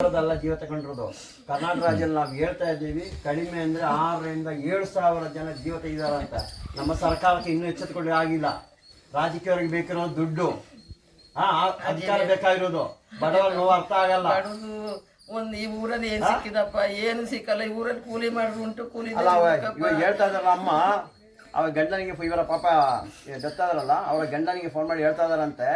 ಸಾವಿರದಲ್ಲ ಜೀವ ತಗೊಂಡಿರೋದು. ಕರ್ನಾಟಕ ರಾಜ್ಯದಲ್ಲಿ ನಾವು ಹೇಳ್ತಾ ಇದ್ದೀವಿ ಕಡಿಮೆ ಅಂದ್ರೆ ಆರರಿಂದ ಏಳು ಸಾವಿರ ಜನ ಜೀವ ಅಂತ. ನಮ್ಮ ಸರ್ಕಾರಕ್ಕೆ ಇನ್ನೂ ಎಚ್ಚೆತ್ತುಕೊಳ್ಳಿ ಆಗಿಲ್ಲ. ರಾಜಕೀಯವ್ರಿಗೆ ಬೇಕಿರೋ ದುಡ್ಡು. ಹಾ ಅಧಿಕಾರ ಬೇಕಾಗಿರೋದು. ಬಡವರ ನೋವು ಅರ್ಥ ಆಗಲ್ಲ. ಒಂದು ಈ ಊರಲ್ಲಿ ಏನ್ ಸಿಕ್ಕಿದಪ್ಪ? ಏನು ಸಿಕ್ಕಲ್ಲ? ಈ ಊರಲ್ಲಿ ಕೂಲಿ ಮಾಡಿದ್ರು ಉಂಟು ಕೂಲಿ ಅಲ್ಲ ಇವಾಗ ಹೇಳ್ತಾ ಇದಾರಲ್ಲ ಅಮ್ಮ. ಅವ ಗಂಡನಿಗೆ ಇವರ ಪಾಪ ದತ್ತಾದ್ರಲ್ಲ. ಅವರ ಗಂಡನಿಗೆ ಫೋನ್ ಮಾಡಿ ಹೇಳ್ತಾ ಇದಾರಂತೆ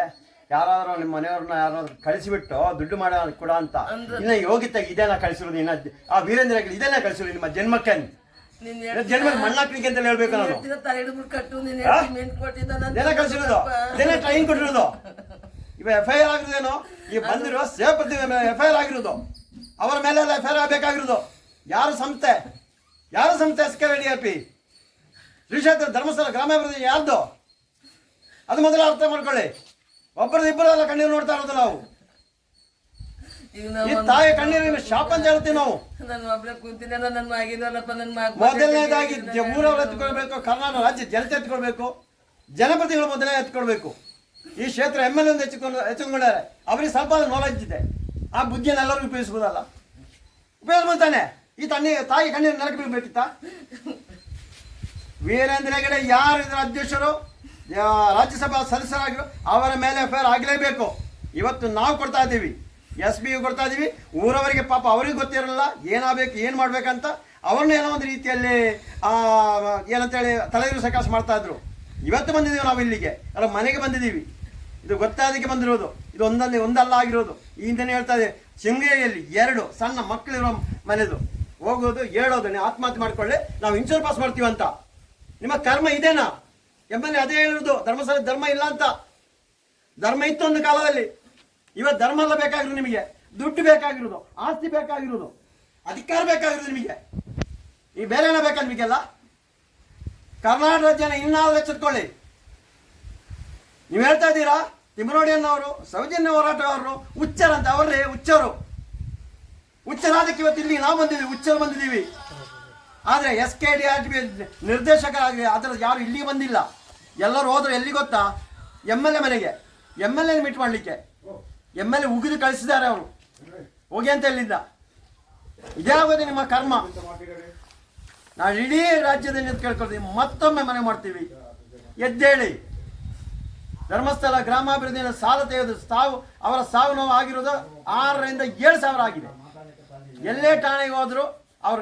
ಯಾರಾದ್ರೂ ನಿಮ್ಮ ಮನೆಯವ್ರನ್ನ ಯಾರಾದ್ರೂ ಕಳಿಸಿಬಿಟ್ಟು ದುಡ್ಡು ಮಾಡ ಕೊಡ ಅಂತ. ಇನ್ನ ಯೋಗಿತ ಇದೆಲ್ಲ ಕಳಿಸಿರೋದು ಇನ್ನ ಆ ವೀರೇಂದ್ರ ಇದೆಲ್ಲ ಕಳಿಸಿರೋದು ನಿಮ್ಮ ಜನ್ಮಕ್ಕೆ ಜನ್ಮ ಜನ್ಮಕ್ಕೆ ಮಣ್ಣಾಕ್ಲಿಕ್ಕೆ ಅಂತ ಹೇಳ್ಬೇಕು ನಾನು. ಕಳಿಸಿರೋದು. ಇದೇನ ಟ್ರೈನ್ ಕೊಟ್ಟಿರೋದು. ಇವ ಎಫ್ ಐ ಆರ್ ಆಗಿರೋದೇನು? ಈ ಬಂದಿರೋ ಸೇಪತಿ ಎಫ್ ಐ ಆರ್ ಆಗಿರೋದು. ಅವರ ಮೇಲೆಲ್ಲ ಎಫ್ ಐ ಆರ್ ಆಗಬೇಕಾಗಿರೋದು. ಯಾರು ಸಂಸ್ಥೆ? ಯಾರು ಸಂಸ್ಥೆ S K D R P Dharmasthala ಗ್ರಾಮಾಭಿವೃದ್ಧಿ ಯಾರ್ದು? ಅದು ಮೊದಲು ಅರ್ಥ ಮಾಡ್ಕೊಳ್ಳಿ. ಒಬ್ಬರದ್ದು ಇಬ್ಬರಲ್ಲ ಕಣ್ಣೀರು ನೋಡ್ತಾ ಇರೋದು ನಾವು. ಈ ತಾಯಿ ತಾಯಿ ಕಣ್ಣೀರಿನ ಶಾಪ ಅಂತ ಹೇಳ್ತೀವಿ ನಾವು. ನನ್ನ ಒಬ್ಳೆ ಕೂತಿನ ನನ್ನ ನನ್ನ ಮಗ ಮೊದಲನೇದಾಗಿ ಊರವ್ರು ಎತ್ಕೊಳ್ಬೇಕು ಕರ್ನಾಟಕ ರಾಜ್ಯ ಜನತೆ ಎತ್ಕೊಳ್ಬೇಕು ಜನಪ್ರತಿಗಳು ಮೊದಲೇ ಎತ್ಕೊಳ್ಬೇಕು. ಈ ಕ್ಷೇತ್ರ ಎಂ ಎಲ್ ಒಂದು ಹೆಚ್ಚಿಕೊಂಡು ಹೆಚ್ಚಿಕೊಂಡಾರೆ ಅವರಿಗೆ ಸ್ವಲ್ಪ ನಾಲೆಜ್ ಇದೆ. ಆ ಬುದ್ಧಿಯನ್ನು ಎಲ್ಲರಿಗೂ ಉಪಯೋಗಿಸ್ಬೋದಲ್ಲ. ಉಪಯೋಗಿಸ್ಬೋದಾನೆ ಈ ತಣ್ಣಿ ತಾಯಿ ಕಣ್ಣೀರು ನರಕ ಬೀಳ್ಬೇಕಿತ್ತ ವೀರೇಂದ್ರ ಹೆಗಡೆ ಯಾರು ಇದರ ಅಧ್ಯಕ್ಷರು? ರಾಜ್ಯಸಭಾ ಸದಸ್ಯರಾಗಿರೋ ಅವರ ಮೇಲೆ ಎಫ್ ಆಗಲೇಬೇಕು. ಇವತ್ತು ನಾವು ಕೊಡ್ತಾ ಇದ್ದೀವಿ. ಎಸ್ ಬಿ ಕೊಡ್ತಾ ಇದ್ದೀವಿ. ಊರವರಿಗೆ ಪಾಪ ಅವರಿಗೆ ಗೊತ್ತಿರಲ್ಲ. ಏನಾಗಬೇಕು, ಏನು ಮಾಡಬೇಕಂತ ಅವ್ರನ್ನ ಏನೋ ಒಂದು ರೀತಿಯಲ್ಲಿ ಏನಂತೇಳಿ ತಲೆಗಿರು ಸಕಾಶ ಮಾಡ್ತಾ ಇದ್ರು. ಇವತ್ತು ಬಂದಿದ್ದೀವಿ ನಾವು ಇಲ್ಲಿಗೆ. ಅಲ್ಲ, ಮನೆಗೆ ಬಂದಿದ್ದೀವಿ. ಇದು ಗೊತ್ತಾದಕ್ಕೆ ಬಂದಿರೋದು. ಇದು ಒಂದಲ್ಲಿ, ಒಂದಲ್ಲ ಆಗಿರೋದು. ಹಿಂದೆ ಹೇಳ್ತಾ ಇದೆ. ಶೃಂಗೇರಿಯಲ್ಲಿ ಎರಡು ಸಣ್ಣ ಮಕ್ಕಳಿರೋ ಮನೆದು. ಹೋಗೋದು, ಹೇಳೋದು ಆತ್ಮಹತ್ಯೆ ಮಾಡ್ಕೊಳ್ಳಿ. ನಾವು ಇನ್ಶೂರ್ ಪಾಸ್ ಮಾಡ್ತೀವಂತ ನಿಮ್ಮ ಕರ್ಮ ಇದೇನಾ? ಎಂ ಎಲ್ ಅದೇ ಹೇಳಿರೋದು ಧರ್ಮಸ್ಥಳ ಧರ್ಮ ಇಲ್ಲ ಅಂತ. ಧರ್ಮ ಇತ್ತು ಒಂದು ಕಾಲದಲ್ಲಿ. ಇವತ್ತು ಧರ್ಮ ಎಲ್ಲ ಬೇಕಾಗಿರೋದು ನಿಮಗೆ. ದುಡ್ಡು ಬೇಕಾಗಿರೋದು, ಆಸ್ತಿ ಬೇಕಾಗಿರೋದು, ಅಧಿಕಾರ ಬೇಕಾಗಿರೋದು ನಿಮಗೆ. ಈ ಬೇರೆ ಏನೋ ಬೇಕಾ ನಿಮಗೆಲ್ಲ? ಕರ್ನಾಟಕ ಜನ ಇನ್ನಾದ್ರೂ ಎಚ್ಚೆತ್ಕೊಳ್ಳಿ. ನೀವು ಹೇಳ್ತಾ ಇದ್ದೀರಾ? ತಿಮ್ಮನೋಡಿಯನ್ನವರು, ಸೌಜನ್ಯ ಹೋರಾಟಗಾರರು, ಹುಚ್ಚರಂತ, ಅವರೇ ಹುಚ್ಚರು. ಹುಚ್ಚರಾದಕ್ಕೆ ಇವತ್ತು ಇಲ್ಲಿ ನಾವು ಬಂದಿದ್ದೀವಿ, ಹುಚ್ಚರು ಬಂದಿದ್ದೀವಿ. ಆದರೆ S K D R T ನಿರ್ದೇಶಕರಾಗಿ ಅದರ ಯಾರು ಇಲ್ಲಿಗೆ ಬಂದಿಲ್ಲ. ಎಲ್ಲರೂ ಹೋದ್ರು ಎಲ್ಲಿ ಗೊತ್ತಾ? ಎಂ ಎಲ್ ಎ ಮನೆಗೆ. ಎಂ ಎಲ್ ಎ ಮೀಟ್ ಮಾಡಲಿಕ್ಕೆ. ಎಂ ಎಲ್ ಎ ಉಗಿದು ಕಳಿಸಿದ್ದಾರೆ ಅವರು. ಹೋಗಿ ಅಂತ ಹೇಳಿದ್ದ. ಇದೇ ಆಗೋದು ನಿಮ್ಮ ಕರ್ಮ. ನಾವು ಇಡೀ ರಾಜ್ಯದಲ್ಲಿ ಅಂತ ಕೇಳ್ಕೊಳ್ತೀವಿ ಮತ್ತೊಮ್ಮೆ ಮನೆ ಮಾಡ್ತೀವಿ. ಎದ್ದೇಳಿ. ಧರ್ಮಸ್ಥಳ ಗ್ರಾಮಾಭಿವೃದ್ಧಿಯ ಸಾಲ ತೆಗೆದು ಸಾವು, ಅವರ ಸಾವು ನೋವು ಆಗಿರೋದು ಆರರಿಂದ ಏಳು ಸಾವಿರ ಆಗಿದೆ. ಎಲ್ಲೇ ಠಾಣೆಗೆ ಹೋದ್ರು ಅವ್ರ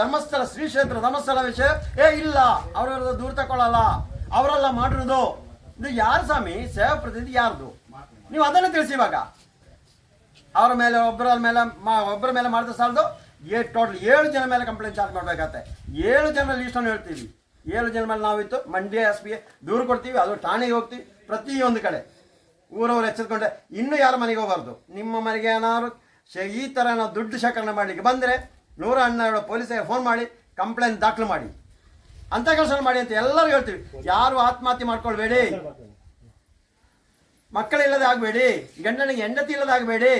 ಧರ್ಮಸ್ಥಳ ಶ್ರೀ ಕ್ಷೇತ್ರ ಧರ್ಮಸ್ಥಳ ವಿಷಯ, ಏ ಇಲ್ಲ, ಅವ್ರ ದೂರ ತಗೊಳ್ಳಲ್ಲ. ಅವರೆಲ್ಲ ಮಾಡಿರೋದು ಇದು ಯಾರು ಸ್ವಾಮಿ? ಸೇವಾ ಪ್ರತಿನಿಧಿ ಯಾರ್ದು? ನೀವು ಅದನ್ನು ತಿಳಿಸಿ ಇವಾಗ. ಅವರ ಮೇಲೆ, ಒಬ್ಬರ ಮೇಲೆ, ಮಾ- ಒಬ್ಬರ ಮೇಲೆ ಮಾಡಿದ ಸಾಲದು ಏ ಟೋಟಲ್ ಏಳು ಜನ ಮೇಲೆ ಕಂಪ್ಲೇಂಟ್ ಚಾರ್ಜ್ ಮಾಡ್ಬೇಕಾಗತ್ತೆ. ಏಳು ಜನ ಲೀಸ್ಟನ್ನು ಹೇಳ್ತೀವಿ. ಏಳು ಜನ ಮೇಲೆ ನಾವಿತ್ತು, ಮಂಡ್ಯ ಎಸ್ ಪಿ ದೂರು ಕೊಡ್ತೀವಿ, ಅದು ಠಾಣೆಗೆ ಹೋಗ್ತೀವಿ, ಪ್ರತಿಯೊಂದು ಕಡೆ. ಊರವ್ರು ಎಚ್ಚರಿಕೊಂಡೆ ಇನ್ನೂ ಯಾರ ಮನೆಗೆ ಹೋಗಬಾರ್ದು? ನಿಮ್ಮ ಮನೆಗೆ ಏನಾದ್ರು ಈ ಥರ ನಾವು ದುಡ್ಡು ಶೇಖರಣೆ ಮಾಡಲಿಕ್ಕೆ ಬಂದರೆ ನೂರ ಹನ್ನೆರಡು ಪೊಲೀಸರಿಗೆ ಫೋನ್ ಮಾಡಿ ಕಂಪ್ಲೇಂಟ್ ದಾಖಲು ಮಾಡಿ. ಅಂತ ಕೆಲಸ ಮಾಡಿ ಅಂತ ಎಲ್ಲರೂ ಹೇಳ್ತೀವಿ. ಯಾರು ಆತ್ಮಹತ್ಯೆ ಮಾಡ್ಕೊಳ್ಬೇಡಿ. ಮಕ್ಕಳಿಲ್ಲದೆ ಆಗಬೇಡಿ. ಗಂಡನಿಗೆ ಹೆಂಡತಿ ಇಲ್ಲದಾಗಬೇಡಿ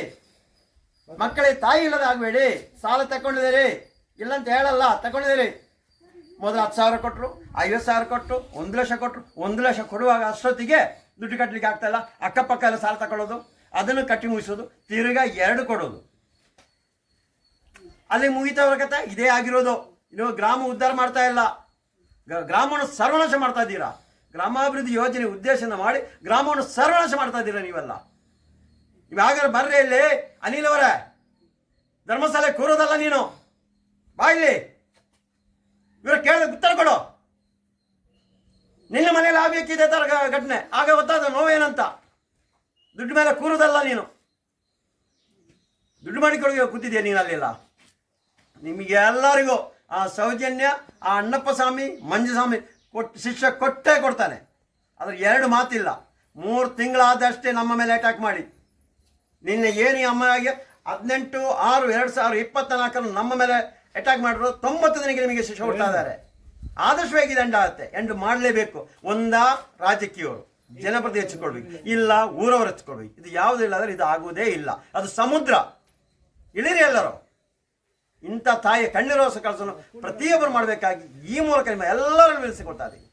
ಮಕ್ಕಳಿಗೆ ತಾಯಿ ಇಲ್ಲದಾಗಬೇಡಿ ಸಾಲ ತಗೊಂಡಿದ್ದೀರಿ ಇಲ್ಲಂತ ಹೇಳಲ್ಲ ತಗೊಂಡಿದ್ದೀರಿ ಮೊದಲು ಹತ್ತು ಸಾವಿರ ಕೊಟ್ಟರು ಐವತ್ತು ಸಾವಿರ ಕೊಟ್ಟರು ಒಂದು ಲಕ್ಷ ಕೊಟ್ಟರು ಒಂದು ಲಕ್ಷ ಕೊಡುವಾಗ ಅಷ್ಟೊತ್ತಿಗೆ ದುಡ್ಡು ಕಟ್ಟಲಿಕ್ಕೆ ಆಗ್ತಾಯಿಲ್ಲ ಇಲ್ಲ. ಅಕ್ಕಪಕ್ಕ ಎಲ್ಲ ಸಾಲ ತಗೊಳ್ಳೋದು ಅದನ್ನು ಕಟ್ಟಿ ಮುಗಿಸೋದು ತಿರುಗಾ ಎರಡು ಕೊಡೋದು. ಅಲ್ಲಿ ಮುಗಿತವ್ರ ಕತೆ ಇದೇ ಆಗಿರೋದು. ಇನ್ನು ಗ್ರಾಮ ಉದ್ಧಾರ ಮಾಡ್ತಾ ಇಲ್ಲ. ಗ್ರಾಮವನ್ನು ಸರ್ವನಾಶ ಮಾಡ್ತಾ ಇದ್ದೀರಾ? ಗ್ರಾಮಾಭಿವೃದ್ಧಿ ಯೋಜನೆ ಉದ್ದೇಶನ ಮಾಡಿ ಗ್ರಾಮವನ್ನು ಸರ್ವನಾಶ ಮಾಡ್ತಾ ಇದ್ದೀರಾ ನೀವೆಲ್ಲ? ಇವಾಗ ಬರ್ರಿ ಇಲ್ಲಿ, ಅನಿಲ್ ಅವರೇ. ಧರ್ಮಸ್ಥಳ ಕೂರೋದಲ್ಲ ನೀನು. ಬಾ ಇಲ್ಲಿ. ಇವರು ಕೇಳ ಉತ್ತರ ಕೊಡು. ನಿನ್ನ ಮನೇಲಿ ಆಗಬೇಕಿದೆ ತರ ಘಟನೆ. ಆಗ ಗೊತ್ತಾದ ನೋವೇನಂತ. ದುಡ್ಡು ಮೇಲೆ ಕೂರೋದಲ್ಲ ನೀನು. ದುಡ್ಡು ಮಾಡಿಕೊಡುಗೆ ಕೂತಿದ್ಯಾ ನೀನು ಅಲ್ಲೆಲ್ಲ ನಿಮಗೆ ಎಲ್ಲರಿಗೂ ಆ ಸೌಜನ್ಯ, ಆ ಅಣ್ಣಪ್ಪ ಸ್ವಾಮಿ ಮಂಜುಸ್ವಾಮಿ ಕೊಟ್ಟು ಶಿಕ್ಷೆ ಕೊಟ್ಟೇ ಕೊಡ್ತಾನೆ ಅದ್ರ ಎರಡು ಮಾತಿಲ್ಲ. ಮೂರು ತಿಂಗಳಾದಷ್ಟೇ ನಮ್ಮ ಮೇಲೆ ಅಟ್ಯಾಕ್ ಮಾಡಿ. ನಿನ್ನೆ ಏನು ಅಮ್ಮ ಆಗಿ ಹದಿನೆಂಟು, ಆರು, ಎರಡು ಸಾವಿರ ಇಪ್ಪತ್ತ ನಾಲ್ಕರಲ್ಲಿ ನಮ್ಮ ಮೇಲೆ ಅಟ್ಯಾಕ್ ಮಾಡಿದ್ರು. ತೊಂಬತ್ತು ದಿನಕ್ಕೆ ನಿಮಗೆ ಶಿಕ್ಷೆ ಕೊಡ್ತಾ ಇದ್ದಾರೆ. ಆದಷ್ಟು ಬೇಗ ದಂಡ ಆಗುತ್ತೆ. ಎಂದು ಮಾಡಲೇಬೇಕು. ಒಂದ ರಾಜಕೀಯವರು. ಜನಪ್ರತಿ ಹೆಚ್ಚಿಕೊಳ್ಬೇಕು. ಇಲ್ಲ, ಊರವರು ಹೆಚ್ಚಿಕೊಳ್ಬೇಕು. ಇದು ಯಾವುದಿಲ್ಲ ಅಂದ್ರೆ ಇದು ಆಗುವುದೇ ಇಲ್ಲ. ಅದು ಸಮುದ್ರ. ಇಳಿರಿ ಎಲ್ಲರೂ. ಇಂಥ ತಾಯಿಯ ಕಣ್ಣೀರೋಸ ಕೆಲಸವನ್ನು ಪ್ರತಿಯೊಬ್ಬರು ಮಾಡಬೇಕಾಗಿ ಈ ಮೂಲಕ ನಿಮ್ಮ ಎಲ್ಲರನ್ನು ನಿಲ್ಲಿಸಿಕೊಡ್ತಾ ಇದ್ದೀವಿ